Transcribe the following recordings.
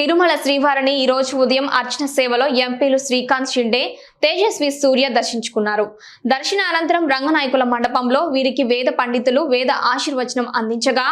తిరుమల శ్రీవారిని ఈ రోజు ఉదయం అర్చన సేవలో ఎంపీలు శ్రీకాంత్ షిండే తేజస్వి సూర్య దర్శించుకున్నారు. దర్శన అనంతరం రంగనాయకుల మండపంలో వీరికి వేద పండితులు వేద ఆశీర్వచనం అందించగా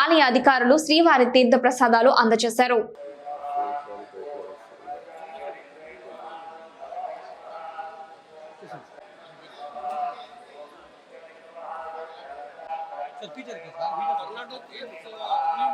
ఆలయ అధికారులు శ్రీవారి తీర్థ ప్రసాదాలు అందజేశారు सर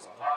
Wow.